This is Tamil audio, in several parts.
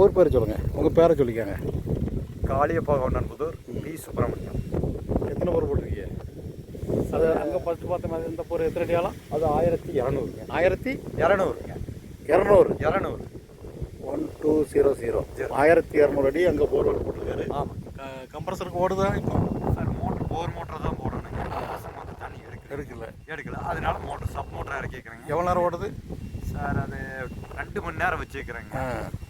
ஊர் பேர் சொல்லுங்கள் உங்கள் பேரை சொல்லிக்கோங்க. காளியப்பா கவுண்டன்புதூர் பி. சுப்பிரமணியம். எத்தனை போர் போட்டிருக்கீங்க? அது அங்கே ஃபஸ்ட்டு பார்த்த மாதிரி இந்த போர் எத்தனை அடியாலும் அது ஆயிரத்தி இரநூறுங்க. ஆயிரத்தி இரநூறுங்க. இரநூறு. இரநூறு. One two zero zero. ஆயிரத்தி இரநூறு அடி அங்கே போர் போட்டிருக்காரு ஆமாம் கம்ப்ரஸருக்கு ஓடுதா இப்போ சார் மோட்டர் போர் மோட்டர் தான் போடணுங்க தண்ணி எடுக்கல. எடுக்கல. அதனால மோட்டர் சப் மோட்டர் இறக்கிக்கிறேங்க. எவ்வளோ நேரம் ஓடுது? சார் அது ரெண்டு மணி நேரம் வச்சுக்கிறேங்க.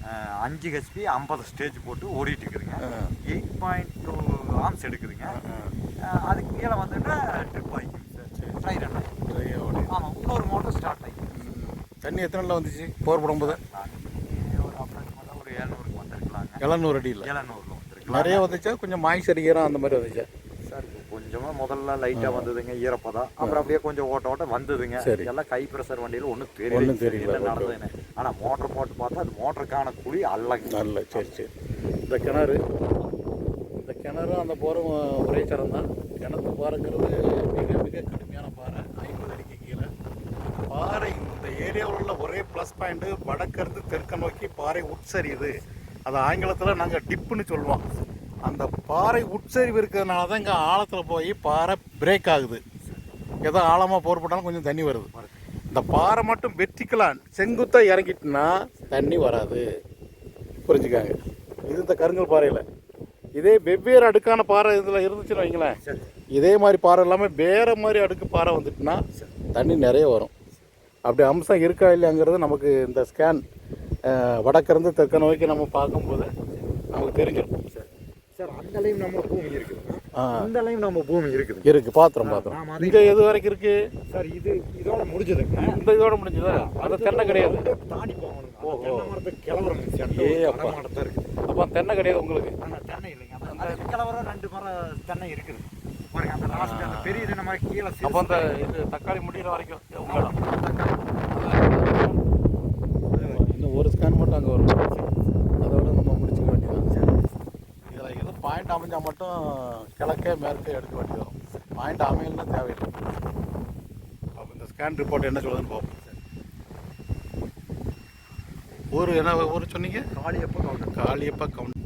ஆ. அஞ்சு ஹெச்பி ஐம்பது ஸ்டேஜ் போட்டு ஓடிட்டு இருக்குதுங்க. எயிட் பாயிண்ட் டூ ஆம்ஸ் எடுக்குதுங்க. அதுக்கு கீழே வந்துட்டு ட்ரிப் ஆகிக்கும் சார். ட்ரை ரன் ஆகிக்கும் ஆமாம் இன்னொரு மோட்டர் ஸ்டார்ட் ஆகிக்கும் தண்ணி எத்தனை நாளில் வந்துச்சு? போர் போடும்போது? ஒரு அப்ராக்சிமேட்டாக ஒரு எழுநூறுக்கு வந்திருக்கலாங்க. எழுநூறு அடி இல்லை எழுநூறுல வந்திருக்கலாம் நிறைய வந்துச்சா? கொஞ்சம் மாய்ஸ் அடிக்கிறோம் அந்த மாதிரி வந்துச்சா? கொஞ்சமாக முதல்ல லைட்டாக வந்ததுங்க ஈரப்பதம். அப்புறம் அப்படியே கொஞ்சம் ஓட்ட ஓட்ட வந்ததுங்க. எல்லாம் கை ப்ரெஷர் வண்டியில் ஒன்றும் தெரியல. தெரியல. என்ன நடந்ததுன்னு ஆனால் மோட்டர் போட்டு பார்த்தா அது மோட்டருக்கான குழி அல்லங்க நல்ல சரி சரி. இந்த கிணறு இந்த கிணறும் அந்த போரும் ஒரே சரம் தான். கிணத்து பாறைங்கிறது மிக மிக கடுமையான பாறை. ஐம்பது அடிக்கு கீழே. பாறை இந்த ஏரியாவில் உள்ள ஒரே ப்ளஸ் பாயிண்ட்டு வடக்கிருந்து தெற்க நோக்கி பாறை உட்சரியுது. அது ஆங்கிலத்தில் நாங்கள் டிப்புன்னு சொல்லுவோம். அந்த பாறை உட்சரிவு இருக்கிறதுனால தான் இங்கே ஆழத்தில் போய் பாறை பிரேக் ஆகுது. ஏதோ ஆழமாக போர் போட்டாலும் கொஞ்சம் தண்ணி வருது. இந்த பாறை மட்டும் வெட்டிக்கலாம். செங்குத்தாக இறங்கிட்டுனா தண்ணி வராது. புரிஞ்சுக்காங்க? இது இந்த கருங்கல் பாறையில். இதே வெவ்வேறு அடுக்கான பாறை இதில் இருந்துச்சுன்னு வைங்களேன். இதே மாதிரி பாறை இல்லாமல் வேறு மாதிரி அடுக்கு பாறை வந்துட்டுனா தண்ணி நிறைய வரும். அப்படி அம்சம் இருக்கா இல்லையாங்கிறது நமக்கு இந்த ஸ்கேன் வடக்கிருந்து தெற்க நோக்கி நம்ம பார்க்கும்போது நமக்கு தெரிஞ்சிடும். சார் அந்த லைன் நம்ம பூமி இருக்குதுங்க ஆ. இந்த லைன் நம்ம பூமி இருக்குது. இருக்கு பாத்திரம் பாத்திரம். இங்கே எது வரைக்கும் இருக்கு? சார் இது இதோட முடிஞ்சதுங்க இந்த இதோட முடிஞ்சதா? அது தென்னை கிடையாது. தாண்டி போகணும். தென்னை மரத்துக்கு கிளவுறங்க ஏ அப்பா. இருக்குது. அப்போ தென்னை கிடையாது உங்களுக்கு. ஆனால் தென்னை இல்லைங்க. அந்த அதுக்கு கிளவுற ரெண்டு மரம் தென்னை இருக்குது. பாருங்க அந்த லாஸ்ட் அந்த பெரிய தென்னை கீழே அப்போ அந்த இது தக்காளி முடிகிற வரைக்கும் உங்களோட. இன்னும் ஒரு ஸ்கேன் மட்டும் அங்கே வரும் அதோட நம்ம முடிச்சுக்க வேண்டியதான் இதில் எது பாயிண்ட் அமைஞ்சால் மட்டும் கிழக்கே மேற்கே எடுக்க வேண்டியது வரும். பாயிண்ட் அமையலன்னா தேவையில்லை. அப்போ இந்த ஸ்கேன் ரிப்போர்ட் என்ன சொல்லுதுன்னு பார்ப்போம். ஊர் என்ன ஊர் சொன்னீங்க? காளியப்ப கவுண்டர் காளியப்பா கவுண்ட்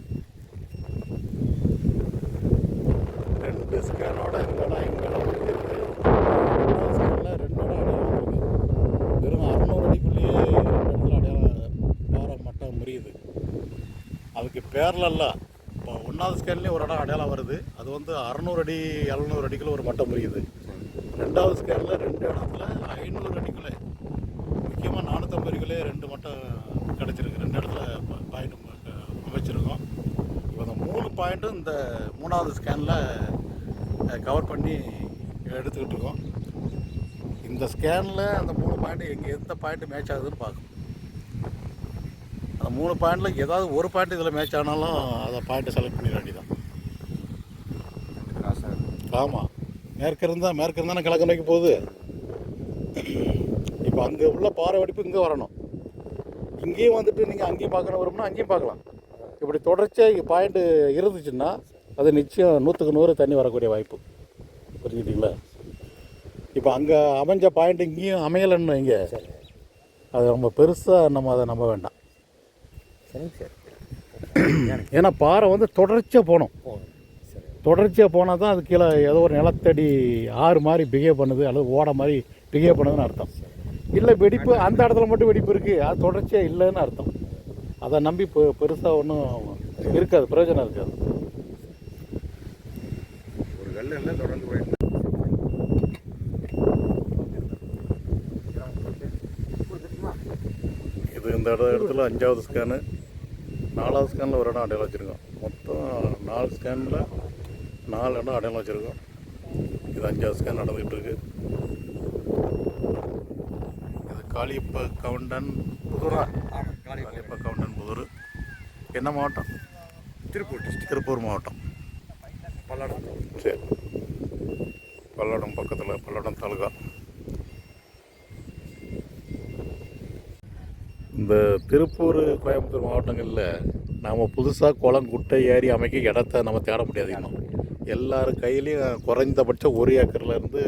ரெண்டு ஸ்கேனோட இங்கடா இங்கடா ஸ்கேனில் ரெண்டோட அடையாளம் வெறும் அறநூறு அடிக்குள்ளேயே ரெண்டு இடத்துல அடையாளம் பாறை மட்டம் முறியுது. அதுக்கு பேரலல்ல இப்போ ஸ்கேன்லேயும் ஒரு இடம் அடையாளம் வருது. அது வந்து அறநூறு அடி எழுநூறு அடிக்குள்ள ஒரு மட்டம் முறியுது ரெண்டாவது ஸ்கேனில் ரெண்டு இடத்துல ஐநூறு அடிக்குள்ளே முக்கியமாக நானூற்றம்பது அடிக்குள்ளே ரெண்டு மட்டம் கிடச்சிருக்கு. ரெண்டு இடத்துல பாயிண்ட் அமைச்சிருக்கோம். இப்போ அந்த மூணு பாயிண்ட்டும் இந்த மூணாவது ஸ்கேனில் கவர் பண்ணி எடுத்துக்கிட்டு இருக்கோம். இந்த ஸ்கேனில் அந்த மூணு பாயிண்ட் எங்கே எந்த பாயிண்ட் மேட்ச் ஆகுதுன்னு பார்க்கணும். மூணு பாயிண்டில் ஏதாவது ஒரு பாயிண்ட் இதில் மேட்ச் ஆனாலும் அதை பாயிண்ட்டை செலக்ட் பண்ணிட வேண்டியதான் ஆமாம் மேற்கு இருந்தால் மேற்கு இருந்தால் கிழக்கு நோக்கி போகுது. இப்போ அங்கே உள்ள பாறை வெடிப்பு இங்கே வரணும். இங்கேயும் வந்துட்டு நீங்கள் அங்கேயும் பார்க்கணும் வரும்னா அங்கேயும் பார்க்கலாம். இப்படி தொடர்ச்சியாக பாயிண்ட்டு இருந்துச்சுன்னா அது நிச்சயம் நூற்றுக்கு நூறு தண்ணி வரக்கூடிய வாய்ப்பு. புரிஞ்சுக்கிட்டீங்களா? இப்போ அங்கே அமைஞ்ச பாயிண்ட் இங்கேயும் அமையலைன்னு இங்கே அது ரொம்ப பெருசாக நம்ம அதை நம்ப வேண்டாம். சார் ஏன்னா பாறை வந்து தொடர்ச்சியாக போகணும். தொடர்ச்சியாக போனால் தான் அது கீழே ஏதோ ஒரு நிலத்தடி ஆறு மாதிரி பிஹேவ் பண்ணுது அல்லது ஓட மாதிரி பிஹேவ் பண்ணுதுன்னு அர்த்தம். இல்லை வெடிப்பு அந்த இடத்துல மட்டும் வெடிப்பு இருக்குது அது தொடர்ச்சியாக இல்லைன்னு அர்த்தம். அதை நம்பி பெ பெருசாக ஒன்றும் இருக்காது பிரயோஜனம் இருக்காது. ஒரு தொடர்ந்து போயிட்டு. இது இந்த இட இடத்துல அஞ்சாவது ஸ்கேனு நாலாவது ஸ்கேனில் ஒரு இடம் அடையாளம் வச்சுருக்கோம். மொத்தம் நாலு ஸ்கேனில் நாலு இடம் அடையாளம் வச்சுருக்கோம். இது அஞ்சாவது ஸ்கேன் நடந்துக்கிட்டு இருக்கு. இது காளியப்ப கவுண்டன் புதுரா? காளியப்ப கவுண்டன் புதூர். என்ன மாவட்டம்? திருப்பூர் டிஸ்ட்ரிக்ட் திருப்பூர் மாவட்டம். பல்லடம். சரி. பல்லடம் பக்கத்தில் பல்லடம் தாலுகா. இந்த திருப்பூர் கோயம்புத்தூர் மாவட்டங்களில் நாம் புதுசாக குளம் குட்டை ஏறி அமைக்க இடத்த நம்ம தேட முடியாது இன்னும். எல்லார் கையிலையும் குறைந்தபட்சம் ஒரு ஏக்கர்லேருந்து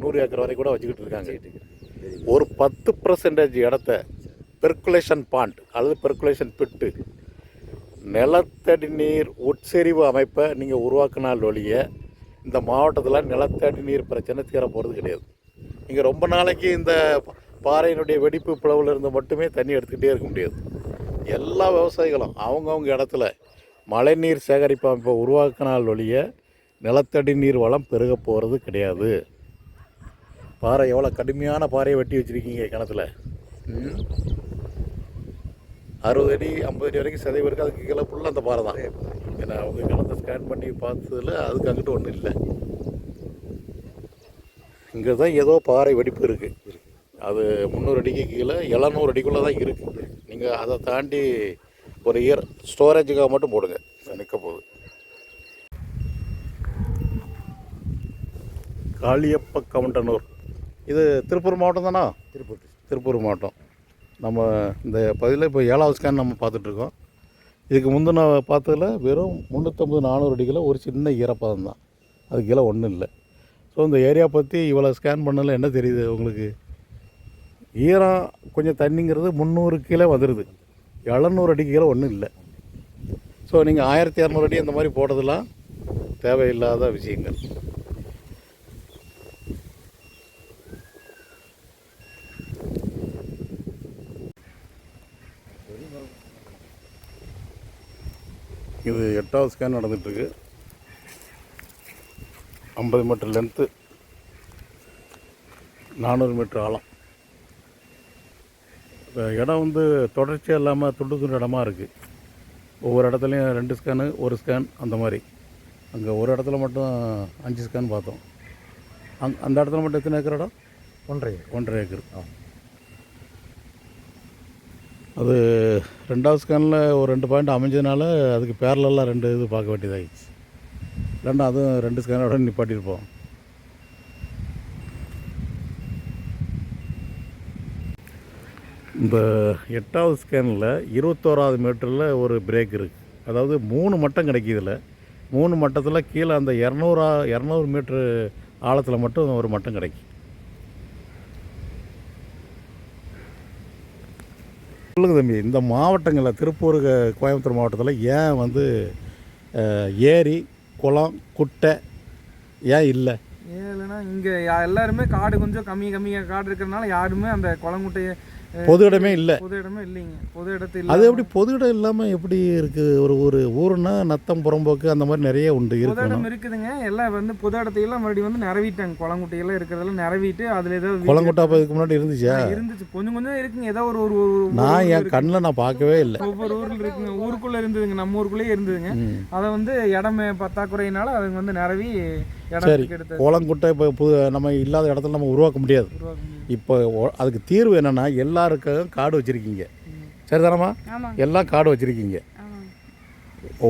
நூறு ஏக்கர் வரை கூட வச்சுக்கிட்டு இருக்காங்க. ஒரு பத்து பர்சன்டேஜ் இடத்த பெர்குலேஷன் பாண்ட் அல்லது பெர்குலேஷன் பிட்டு நிலத்தடி நீர் உட்செறிவு அமைப்பை நீங்கள் உருவாக்கினால் ஒழிய இந்த மாவட்டத்தில் நிலத்தடி நீர் பிரச்சனை தீர போகிறது கிடையாது. நீங்கள் ரொம்ப நாளைக்கு இந்த பாறையினுடைய வெடிப்பு பிளவில் இருந்து மட்டுமே தண்ணி எடுத்துக்கிட்டே இருக்க முடியாது. எல்லா விவசாயிகளும் அவங்கவுங்க இடத்துல மழைநீர் சேகரிப்பு அமைப்பை உருவாக்கினால் ஒழிய நிலத்தடி நீர் வளம் பெருக போகிறது கிடையாது. பாறை எவ்வளோ கடுமையான பாறையை வெட்டி வச்சுருக்கீங்க கிணத்துல? அறுபது அடி ஐம்பது அடி வரைக்கும் சதவீதம் இருக்குது அதுக்கு கீழே ஃபுல்லாக அந்த பாறை தான். ஏன்னா அவங்க கிணத்தை ஸ்கேன் பண்ணி பார்த்ததுல அதுக்கு அங்கிட்டு ஒன்றும் இல்லை. இங்கே தான் ஏதோ பாறை வெடிப்பு இருக்குது அது முந்நூறு அடிக்கு கீழே எழுநூறு அடிக்குள்ளே தான் இருக்குது நீங்கள் அதை தாண்டி ஒரு இயர் ஸ்டோரேஜுக்காக மட்டும் போடுங்க. நிற்க போகுது. காளியப்ப கவுண்டனூர். இது திருப்பூர் மாவட்டம் தானா? திருப்பூர் திருப்பூர் மாவட்டம். நம்ம இந்த பகுதியில் இப்போ ஏழாவது ஸ்கேன் நம்ம பார்த்துட்ருக்கோம் இதுக்கு முந்தின பார்த்ததுல வெறும் முந்நூற்றம்பது நானூறு அடிக்கில் ஒரு சின்ன ஈரப்பதம் தான். அது கீழே ஒன்றும் இல்லை. ஸோ இந்த ஏரியா பற்றி இவ்வளோ ஸ்கேன் பண்ணல என்ன தெரியுது உங்களுக்கு? ஈரம் கொஞ்சம் தண்ணிங்கிறது முந்நூறு கீழே வந்துடுது எழுநூறு அடிக்கு கீழே ஒன்றும் இல்லை. ஸோ நீங்கள் ஆயிரத்தி இரநூறு அடி அந்த மாதிரி போடுறதுலாம் தேவையில்லாத விஷயங்கள். இது எட்டாவது ஸ்கேன் நடந்துகிட்ருக்கு ஐம்பது மீட்டர் லென்த்து நானூறு மீட்டர் ஆழம். இப்போ இடம் வந்து தொடர்ச்சியாக இல்லாமல் துண்டு துண்டு இடமா இருக்குது ஒவ்வொரு இடத்துலையும் ரெண்டு ஸ்கேனு ஒரு ஸ்கேன் அந்த மாதிரி. அங்கே ஒரு இடத்துல மட்டும் அஞ்சு ஸ்கேன் பார்த்தோம். அங் அந்த இடத்துல மட்டும் எத்தனை ஏக்கர் இடம்? ஒன்றை ஒன்றரை ஏக்கர். அது ரெண்டாவது ஸ்கேனில் ஒரு ரெண்டு பாயிண்ட் அமைஞ்சதுனால அதுக்கு பேரலெல்லாம் ரெண்டு இது பார்க்க வேண்டியதாகிடுச்சு இல்லைன்னா அதுவும் ரெண்டு ஸ்கேனோட நிப்பாட்டியிருப்போம். இந்த எட்டாவது ஸ்கேனில் இருபத்தோராவது மீட்டரில் ஒரு பிரேக் இருக்குது அதாவது மூணு மட்டம் கிடைக்கிதுல மூணு மட்டத்தில் கீழே அந்த இரநூறா இரநூறு மீட்ரு ஆழத்தில் மட்டும் ஒரு மட்டம் கிடைக்கும். சொல்லுங்க தம்பி இந்த மாவட்டங்களில் திருப்பூர் கோயம்புத்தூர் மாவட்டத்தில் ஏன் வந்து ஏரி குளம் குட்டை ஏன் இல்லை? ஏன் இல்லைன்னா இங்கே எல்லாருமே காடு கொஞ்சம் கம்மி கம்மியாக காடு இருக்கிறதுனால யாருமே அந்த குளங்குட்டையை பொது இடமே இல்லை. பொது இடமே இல்லைங்க. பொது இடத்து அது எப்படி பொது இடம் இல்லாமல் எப்படி இருக்குது ஒரு ஒரு ஊருன்னா நத்தம் புறம்போக்கு அந்த மாதிரி நிறைய உண்டு பொது இடம் இருக்குதுங்க. எல்லாம் வந்து பொது இடத்தையெல்லாம் மறுபடியும் வந்து நிறவிட்டாங்க. குளங்குட்டையெல்லாம் இருக்கிறதெல்லாம் நிறவிட்டு அதில் ஏதோ குளங்குட்டா இதுக்கு முன்னாடி இருந்துச்சா? இருந்துச்சு. கொஞ்சம் கொஞ்சம் இருக்குங்க. ஏதோ ஒரு ஒரு நான் என். கண்ணில் நான் பார்க்கவே இல்லை. ஒவ்வொரு ஊரில் இருக்குங்க. ஊருக்குள்ளே இருந்ததுங்க. நம்ம ஊருக்குள்ளேயே இருந்ததுங்க. அதை வந்து இடம் பத்தாக்குறையினால அவங்க வந்து நிறவி சரி குளங்குட்டை இப்போ புது நம்ம இல்லாத இடத்துல நம்ம உருவாக்க முடியாது. இப்போ அதுக்கு தீர்வு என்னென்னா எல்லாருக்கும் காடு வச்சுருக்கீங்க. சரிதானம்மா? எல்லாம் காடு வச்சுருக்கீங்க.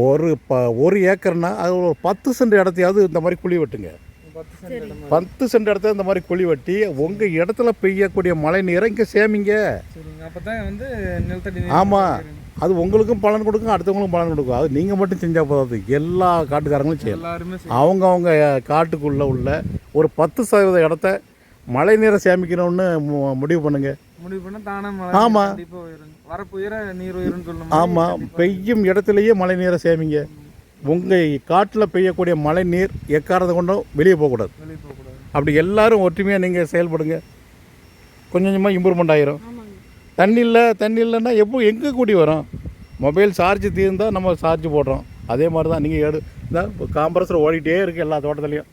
ஒரு ப ஒரு ஏக்கர்னா அது ஒரு பத்து சென்ட் இடத்தையாவது இந்த மாதிரி குழி வெட்டுங்க. பத்து சென்ட் இடமா? பத்து சென்ட் இடத்த இந்த மாதிரி குழி வெட்டி உங்கள் இடத்துல பெய்யக்கூடிய மழை நீரை இங்கே சேமிங்க. சரிங்க. அது உங்களுக்கும் பலன் கொடுக்கும் அடுத்தவங்களுக்கும் பலன் கொடுக்கும். அது நீங்கள் மட்டும் செஞ்சால் போதாது. எல்லா காட்டுக்காரங்களும் செய்யலாம். சரி. அவங்கவுங்க காட்டுக்குள்ளே உள்ள ஒரு பத்து சதவீத இடத்த மழை நீரை சேமிக்கணும்னு முடிவு பண்ணுங்க. முடிவு பண்ண தானே மழை ஆமா. கண்டிப்பா உயரும். வரப்பு உயர நீர் சொல்லும் ஆமாம் பெய்யும் இடத்துலையே மழை நீரை சேமிங்க. உங்கள் காட்டில் பெய்யக்கூடிய மழை நீர் எக்காரத்தை கொண்டும் வெளியே போகக்கூடாது. அப்படி எல்லாரும் ஒற்றுமையாக நீங்கள் செயல்படுங்க. கொஞ்சம் கொஞ்சமாக இம்ப்ரூவ்மெண்ட் ஆயிரும். தண்ணி இல்லை தண்ணி இல்லைன்னா எப்போ எங்கே கூடி வரும்? மொபைல் சார்ஜ் தீர்ந்தால் நம்ம சார்ஜ் போடுறோம். அதே மாதிரி தான் நீங்கள் எடு இந்த காம்ப்ரஸர் ஓடிட்டே இருக்கு எல்லா தோட்டத்துலையும்.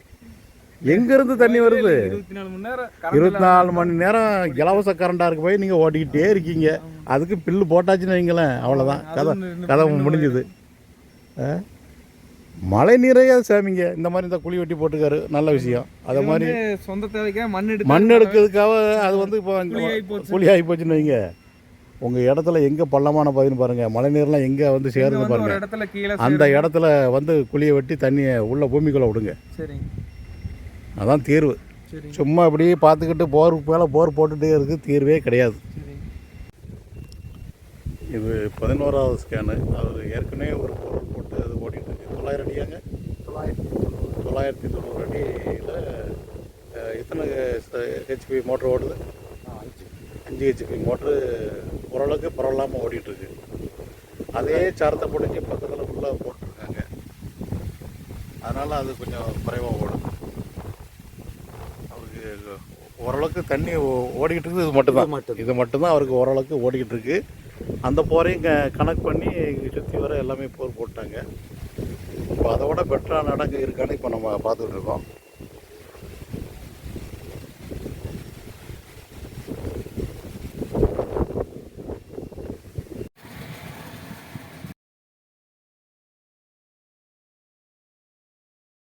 எங்கேருந்து தண்ணி வருது? இருபத்தி நாலு மணி நேரம் இலவச கரண்டாக இருக்கு போய் நீங்கள் ஓட்டிக்கிட்டே இருக்கீங்க. அதுக்கு பில்லு போட்டாச்சுன்னு வைங்களேன் அவ்வளோதான் கதை கதை முடிஞ்சுது. ஆ? மழை நீரையே சேமிங்க. இந்த மாதிரி இந்த குழி வெட்டி போட்டுக்காரு நல்ல விஷயம். அதை மாதிரி சொந்த தேவைக்காக மண் எடுத்து மண் எடுக்கிறதுக்காக அது வந்து இப்போ குழி ஆகி போச்சுன்னு வைங்க. உங்கள் இடத்துல எங்கே பள்ளமான பகுதின்னு பாருங்கள் மழை நீர்லாம் எங்கே வந்து சேருது பாருங்கள் இடத்துல கீழே அந்த. இடத்துல வந்து குழியை வெட்டி தண்ணியை உள்ள பூமிக்குள்ளே விடுங்க. சரிங்க. அதான் தீர்வு. சும்மா அப்படியே பார்த்துக்கிட்டு போருக்கு மேலே போர் போட்டுகிட்டே இருக்குது தீர்வே கிடையாது. இது பதினோராவது ஸ்கேனு அது ஏற்கனவே ஒரு பொருள் போட்டு தொள்ளாயிரம் அடியாங்க. தொள்ளாயிரத்தி தொண்ணூறு அடியில் எத்தனை ஹெச்பி மோட்டர் ஓடுது? அஞ்சு ஹெச்பி மோட்ரு ஓரளவுக்கு பரவலாமல் ஓடிட்டுருக்கு. அதே சாரத்தை பிடிச்சி பக்கத்தில் ஃபுல்லாக போட்டிருக்காங்க. அதனால் அது கொஞ்சம் குறைவாக ஓடும். அவருக்கு ஓரளவுக்கு தண்ணி ஓடிக்கிட்டு இருக்குது இது மட்டும்தான் மட்டும். இது மட்டும்தான் அவருக்கு ஓரளவுக்கு ஓடிக்கிட்டு இருக்கு அந்த போரையும் கணக்கு பண்ணி சுற்றி வர எல்லாமே போர் போட்டாங்க. இப்போ அதை விட பெட்டரான இடங்க இருக்கான்னு இப்போ நம்ம பார்த்துட்ருக்கோம் இருக்கோம்.